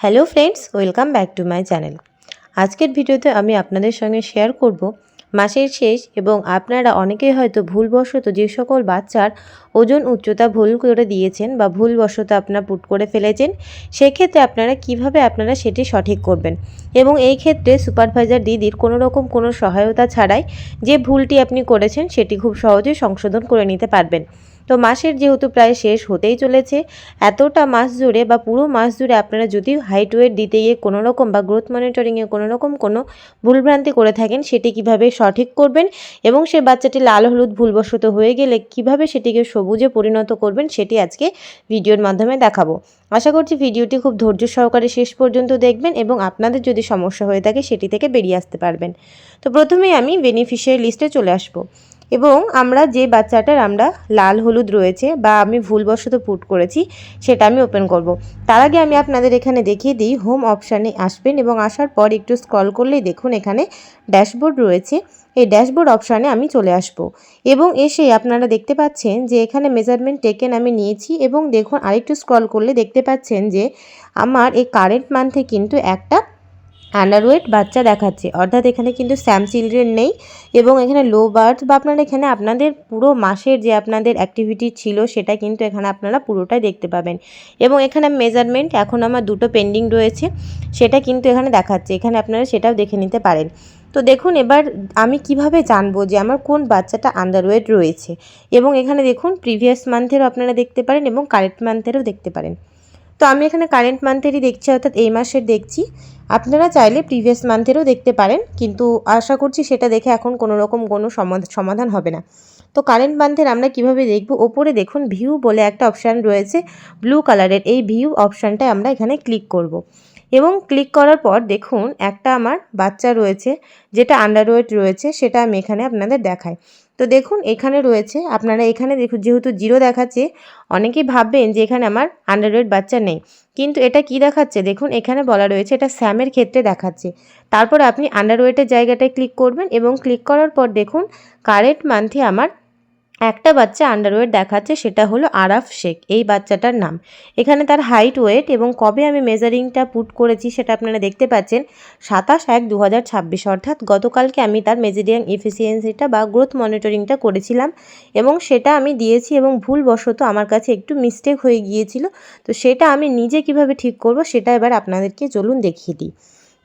Hello friends, welcome back to my channel. আজকের ভিডিওতে আমি আপনাদের সঙ্গে শেয়ার করব মাসের শেষ এবং আপনারা অনেকেই হয়তো ভুলবশত যে সকল বাচ্চার ওজন উচ্চতা ভুল করে দিয়েছেন বা ভুলবশত আপনারা পুট করে ফেলেছেন, সেক্ষেত্রে আপনারা কীভাবে আপনারা সেটি সঠিক করবেন? এবং এই ক্ষেত্রে সুপারভাইজার দিদির কোনো রকম কোনো সহায়তা ছাড়াই যে ভুলটি আপনি করেছেন, সেটি খুব সহজেই সংশোধন করে নিতে পারবেন। তো মাসের যেহেতু প্রায় শেষ হতেই চলেছে, এতটা মাস জুড়ে বা পুরো মাস জুড়ে আপনারা যদি হাইট ওয়েট দিতে গিয়ে কোনো রকম বা গ্রোথ মনিটরিংয়ে কোনো রকম কোনো ভুলভ্রান্তি করে থাকেন, সেটি কীভাবে সঠিক করবেন এবং সে বাচ্চাটি লাল, হলুদ, ভুলবশত হয়ে গেলে কীভাবে সেটিকে সবুজে পরিণত করবেন, সেটি আজকে ভিডিওর মাধ্যমে দেখাবো। আশা করছি ভিডিওটি খুব ধৈর্য সহকারে শেষ পর্যন্ত দেখবেন এবং আপনাদের যদি সমস্যা হয়ে থাকে, সেটি থেকে বেরিয়ে আসতে পারবেন। তো প্রথমেই আমি বেনিফিশিয়ারি লিস্টে চলে আসব। এবং আমরা যে বাচ্চাটার আমরা লাল হলুদ রয়েছে বা আমি ভুলবশত পুট করেছি, সেটা আমি ওপেন করব। তার আগে আমি আপনাদের এখানে দেখিয়ে দিই হোম অপশানে আসবেন এবং আসার পর একটু স্ক্রল করলেই দেখুন এখানে ড্যাশবোর্ড রয়েছে এই ড্যাশবোর্ড অপশানে আমি চলে আসব এবং এসে আপনারা দেখতে পাচ্ছেন যে এখানে মেজারমেন্ট টেকেন আমি নিয়েছি এবং দেখুন আরেকটু স্ক্রল করলে দেখতে পাচ্ছেন যে আমার এই কারেন্ট মান্থে কিন্তু একটা আন্ডারওয়েট বাচ্চা দেখাচ্ছে। অর্থাৎ এখানে কিন্তু স্যাম চিলড্রেন নেই এবং এখানে লো বার্থ বা আপনারা এখানে আপনাদের পুরো মাসের যে আপনাদের অ্যাক্টিভিটি ছিল সেটা কিন্তু এখানে আপনারা পুরোটাই দেখতে পাবেন। এবং এখানে মেজারমেন্ট এখন আমার দুটো পেন্ডিং রয়েছে, সেটা কিন্তু এখানে দেখাচ্ছে। এখানে আপনারা সেটাও দেখে নিতে পারেন। তো দেখুন এবার আমি কীভাবে জানব যে আমার কোন বাচ্চাটা আন্ডারওয়েট রয়েছে? এবং এখানে দেখুন প্রিভিয়াস মান্থেরও আপনারা দেখতে পারেন এবং কারেন্ট মান্থেরও দেখতে পারেন। তো আমি এখানে কারেন্ট মান্থেরই দেখছি, অর্থাৎ এই মাসের দেখছি। আপনারা চাইলে প্রিভিয়াস মান্থেরও দেখতে পারেন, কিন্তু আশা করছি সেটা দেখে এখন কোনো রকম কোনো সমাধান হবে না। তো কারেন্ট মান্থের আমরা কীভাবে দেখব? ওপরে দেখুন ভিউ বলে একটা অপশান রয়েছে ব্লু কালারের এই ভিউ অপশানটায় আমরা এখানে ক্লিক করব। এবং ক্লিক করার পর দেখুন, একটা আমার বাচ্চা রয়েছে, যেটা আন্ডারওয়েট রয়েছে, সেটা আমি এখানে আপনাদের দেখাই। তো দেখুন, এখানে রয়েছে, আপনারা এখানে দেখুন, যেহেতু জিরো দেখাচ্ছে, অনেকেই ভাববেন যে এখানে আমার আন্ডারওয়েড বাচ্চা নেই। কিন্তু এটা কি দেখাচ্ছে? দেখুন, এখানে বলা রয়েছে, এটা স্যামের ক্ষেত্রে দেখাচ্ছে। তারপর আপনি আন্ডারওয়েটের জায়গাটায় ক্লিক করবেন এবং ক্লিক করার পর দেখুন কারেন্ট মান্থে আমার একটা বাচ্চা আন্ডারওয়েট দেখাচ্ছে, সেটা হলো আরাফ শেখ। এই বাচ্চাটার নাম। এখানে তার হাইট ওয়েট এবং কবে আমি মেজারিংটা পুট করেছি সেটা আপনারা দেখতে পাচ্ছেন। সাতাশ এক দু হাজার ছাব্বিশ, অর্থাৎ গতকালকে আমি তার মেজারিং এফিসিয়েন্সিটা বা গ্রোথ মনিটরিংটা করেছিলাম এবং সেটা আমি দিয়েছি এবং ভুলবশত আমার কাছে একটু মিস্টেক হয়ে গিয়েছিল। তো সেটা আমি নিজে কীভাবে ঠিক করব, সেটা এবার আপনাদেরকে চলুন দেখিয়ে দিই।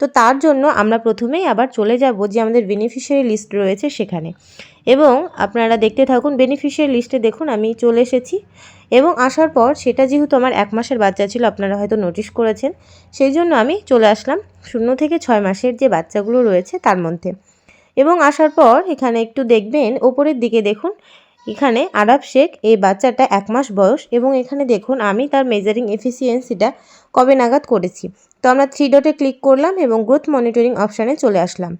তো তার জন্য আমরা প্রথমেই আবার চলে যাব যে আমাদের বেনিফিশিয়ারি লিস্ট রয়েছে সেখানে। এবং আপনারা দেখতে থাকুন বেনিফিশিয়ারি লিস্টে দেখুন, আমি চলে এসেছি। এবং আসার পর সেটা যেহেতু আমার এক মাসের বাচ্চা ছিল, আপনারা হয়তো নোটিশ করেছেন, সেই জন্য আমি চলে আসলাম শূন্য থেকে ছয় মাসের যে বাচ্চাগুলো রয়েছে তার মধ্যে। এবং আসার পর এখানে একটু দেখবেন, ওপরের দিকে দেখুন এখানে আরব শেখ, এই বাচ্চাটা এক মাস বয়স এবং এখানে দেখুন আমি তার মেজারিং এফিসিয়েন্সিটা কবে নাগাদ করেছি। তো আমরা থ্রি ডটে ক্লিক করলাম এবং গ্রোথ মনিটরিং অপশানে চলে আসলাম।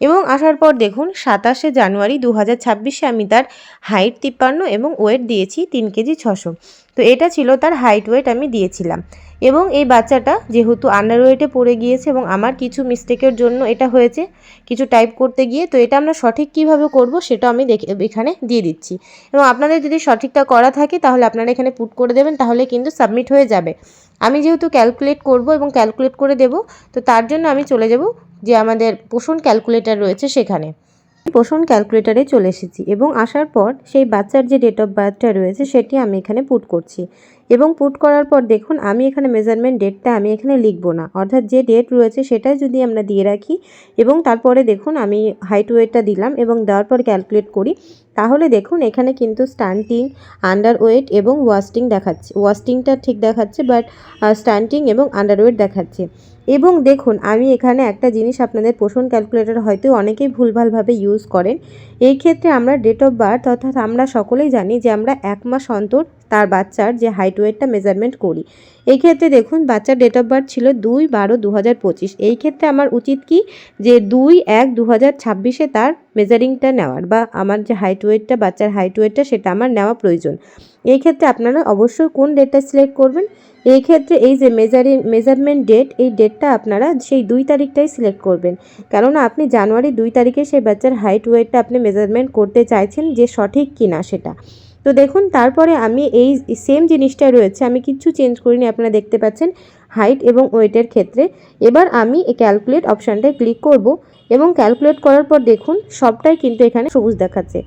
এবং আসার পর দেখুন সাতাশে জানুয়ারি দু হাজার ছাব্বিশে আমি তার হাইট তিপ্পান্ন এবং ওয়েট দিয়েছি তিন কেজি ছশো তো এটা ছিল তার হাইট ওয়েট আমি দিয়েছিলাম। এবং এই বাচ্চাটা যেহেতু আন্ডারওয়েটে পড়ে গিয়েছে এবং আমার কিছু মিস্টেকের জন্য এটা হয়েছে, কিছু টাইপ করতে গিয়ে, তো এটা আমরা সঠিক কীভাবে করব সেটা আমি দেখে, এখানে দিয়ে দিচ্ছি। এবং আপনাদের যদি সঠিকটা করা থাকে, তাহলে আপনারা এখানে পুট করে দেবেন, তাহলে কিন্তু সাবমিট হয়ে যাবে। আমি যেহেতু ক্যালকুলেট করব এবং ক্যালকুলেট করে দেব, তো তার জন্য আমি চলে যাব যে আমাদের পোষণ ক্যালকুলেটার রয়েছে সেখানে। পোষণ ক্যালকুলেটারে চলে এসেছি এবং আসার পর সেই বাচ্চার যে ডেট অফ বার্থটা রয়েছে, সেটি আমি এখানে পুট করছি। এবং পুট করার পর দেখুন আমি এখানে মেজারমেন্ট ডেটটা আমি এখানে লিখব না। অর্থাৎ যে ডেট রয়েছে সেটাই যদি আমরা দিয়ে রাখি এবং তারপরে দেখুন আমি হাইট ওয়েটটা দিলাম এবং দেওয়ার পর ক্যালকুলেট করি, তাহলে দেখুন এখানে কিন্তু স্টান্টিং আন্ডার ওয়েট এবং ওয়াস্টিং দেখাচ্ছে। ওয়াস্টিংটা ঠিক দেখাচ্ছে বাট স্টান্টিং এবং আন্ডার ওয়েট দেখাচ্ছে। এবং দেখুন আমি এখানে একটা জিনিস আপনাদের পোষণ ক্যালকুলেটর হয়তো অনেকেই ভুলভালভাবে ইউজ করেন। এই ক্ষেত্রে আমরা ডেট অফ বার্থ অর্থাৎ আমরা সকলেই জানি যে আমরা এক মাস অন্তর তার বাচ্চার যে হাইট ওয়েটটা মেজারমেন্ট করি। এই ক্ষেত্রে দেখুন, বাচ্চার ডেট অফ বার্থ ছিল দুই বারো দু হাজার পঁচিশ। এই ক্ষেত্রে আমার উচিত কি যে দুই এক দু হাজার ছাব্বিশে তার মেজারিংটা নেওয়ার বা আমার যে হাইট ওয়েটটা বাচ্চার হাইট ওয়েটটা সেটা আমার নেওয়া প্রয়োজন। এই ক্ষেত্রে আপনারা অবশ্যই কোন ডেটটা সিলেক্ট করবেন? এই ক্ষেত্রে এই যে মেজারিং মেজারমেন্ট ডেট এই ডেটটা আপনারা সেই দুই তারিখটাই সিলেক্ট করবেন। কেননা আপনি জানুয়ারি দুই তারিখে সেই বাচ্চার হাইট ওয়েটটা আপনি মেজারমেন্ট করতে চাইছেন যে সঠিক কিনা সেটা। তো দেখুন, তারপরে আমি এই সেম জিনিসটা রয়েছে, আমি কিচ্ছু চেঞ্জ করিনি, আপনারা দেখতে পাচ্ছেন হাইট এবং ওয়েটের ক্ষেত্রে। এবার আমি এই ক্যালকুলেট অপশানটায় ক্লিক করব এবং ক্যালকুলেট করার পর দেখুন, সবটাই কিন্তু এখানে সবুজ দেখাচ্ছে।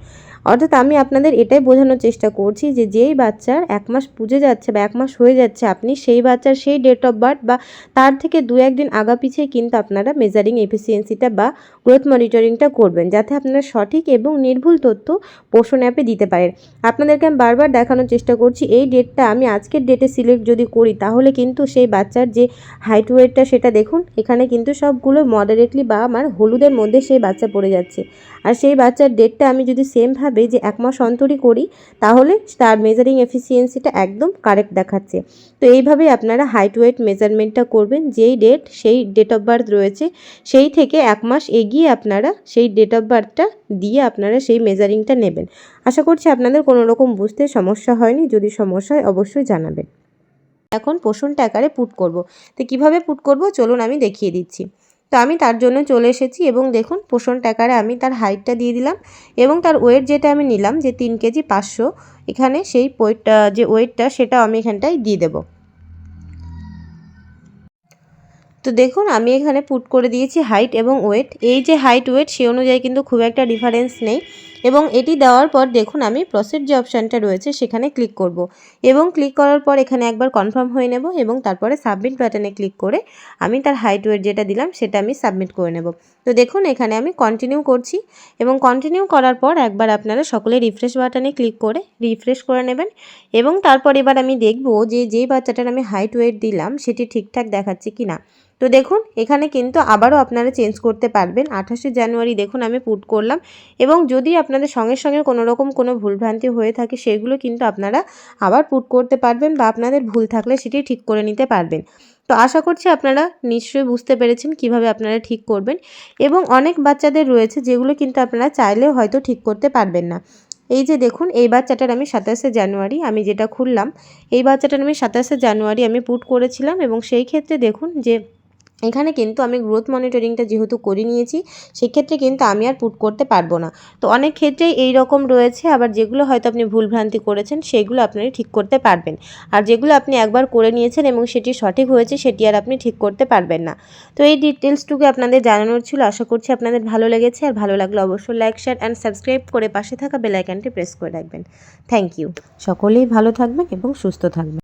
অর্থাৎ আমি আপনাদের এটাই বোঝানোর চেষ্টা করছি যে যেই বাচ্চার এক মাস পুজে যাচ্ছে বা এক মাস হয়ে যাচ্ছে, আপনি সেই বাচ্চার সেই ডেট অফ বার্থ বা তার থেকে দু একদিন আগা পিছিয়ে কিন্তু আপনারা মেজারিং এফিসিয়েন্সিটা বা গ্রোথ মনিটরিংটা করবেন যাতে আপনারা সঠিক এবং নির্ভুল তথ্য পোষণ অ্যাপে দিতে পারেন। আপনাদেরকে আমি বারবার দেখানোর চেষ্টা করছি, এই ডেটটা আমি আজকের ডেটে সিলেক্ট যদি করি তাহলে কিন্তু সেই বাচ্চার যে হাইট ওয়েটটা সেটা দেখুন, এখানে কিন্তু সবগুলো মডারেটলি বা আমার হলুদের মধ্যে সেই বাচ্চা পড়ে যাচ্ছে। আর সেই বাচ্চার ডেটটা আমি যদি সেমভাবে যে এক মাস অন্তরই করি, তাহলে তার মেজারিং এফিসিয়েন্সিটা একদম কারেক্ট দেখাচ্ছে। তো এইভাবেই আপনারা হাইট ওয়েট মেজারমেন্টটা করবেন, যেই ডেট সেই ডেট অফ বার্থ রয়েছে, সেই থেকে এক মাস এগিয়ে আপনারা সেই ডেট অফ বার্থটা দিয়ে আপনারা সেই মেজারিংটা নেবেন। আশা করছি আপনাদের কোনো রকম বুঝতে সমস্যা হয়নি, যদি সমস্যা হয় অবশ্যই জানাবেন। এখন পোষণ ট্যাকারে পুট করব। তো কীভাবে পুট করব? চলুন আমি দেখিয়ে দিচ্ছি। তো আমি তার জন্য চলে এসেছি এবং দেখুন পোষণ টাকারে আমি তার হাইটটা দিয়ে দিলাম এবং তার ওয়েট যেটা আমি নিলাম যে তিন কেজি পাঁচশো, এখানে সেই ওয়েটটা, যে ওয়েটটা সেটা আমি এখানটায় দিয়ে দেব। তো দেখুন আমি এখানে পুট করে দিয়েছি হাইট এবং ওয়েট। এই যে হাইট ওয়েট সে অনুযায়ী কিন্তু খুব একটা ডিফারেন্স নেই। এবং এটি দেওয়ার পর দেখুন আমি প্রসেড যে অপশানটা রয়েছে সেখানে ক্লিক করব। এবং ক্লিক করার পর এখানে একবার কনফার্ম হয়ে নেব এবং তারপরে সাবমিট বাটনে ক্লিক করে আমি তার হাইট ওয়েট যেটা দিলাম সেটা আমি সাবমিট করে নেব। তো দেখুন এখানে আমি কন্টিনিউ করছি এবং কন্টিনিউ করার পর একবার আপনারা সকলে রিফ্রেশ বাটনে ক্লিক করে রিফ্রেশ করে নেবেন এবং তারপর এবার আমি দেখব যে যেই বাচ্চাটার আমি হাইট ওয়েট দিলাম সেটি ঠিকঠাক দেখাচ্ছে কি না তো দেখুন এখানে কিন্তু আবারও আপনারা চেঞ্জ করতে পারবেন। আঠাশে জানুয়ারি দেখুন আমি পুট করলাম এবং যদি আপনাদের সঙ্গে সঙ্গে কোনো রকম কোনো ভুলভ্রান্তি হয়ে থাকে সেগুলো কিন্তু আপনারা আবার পুট করতে পারবেন বা আপনাদের ভুল থাকলে সেটি ঠিক করে নিতে পারবেন। তো আশা করছি আপনারা নিশ্চয়ই বুঝতে পেরেছেন কীভাবে আপনারা ঠিক করবেন এবং অনেক বাচ্চাদের রয়েছে যেগুলো কিন্তু আপনারা চাইলেও হয়তো ঠিক করতে পারবেন না। এই যে দেখুন, এই বাচ্চাটার আমি সাতাশে জানুয়ারি আমি যেটা খুললাম, এই বাচ্চাটার আমি সাতাশে জানুয়ারি আমি পুট করেছিলাম এবং সেই ক্ষেত্রে দেখুন যে এখানে কিন্তু আমি গ্রোথ মনিটরিংটা যেহেতু করে নিয়েছি, সেক্ষেত্রে কিন্তু আমি আর পুট করতে পারব না। তো অনেক ক্ষেত্রেই এই রকম রয়েছে, আবার যেগুলো হয়তো আপনি ভুলভ্রান্তি করেছেন, সেগুলো আপনারা ঠিক করতে পারবেন। আর যেগুলো আপনি একবার করে নিয়েছেন এবং সেটি সঠিক হয়েছে, সেটি আর আপনি ঠিক করতে পারবেন না। তো এই ডিটেলসটুকু আপনাদের জানানোর ছিল, আশা করছি আপনাদের ভালো লেগেছে। আর ভালো লাগলে অবশ্যই লাইক শেয়ার অ্যান্ড সাবস্ক্রাইব করে পাশে থাকা বেলাইকানটি প্রেস করে রাখবেন। থ্যাংক ইউ সকলেই ভালো থাকবেন এবং সুস্থ থাকবেন।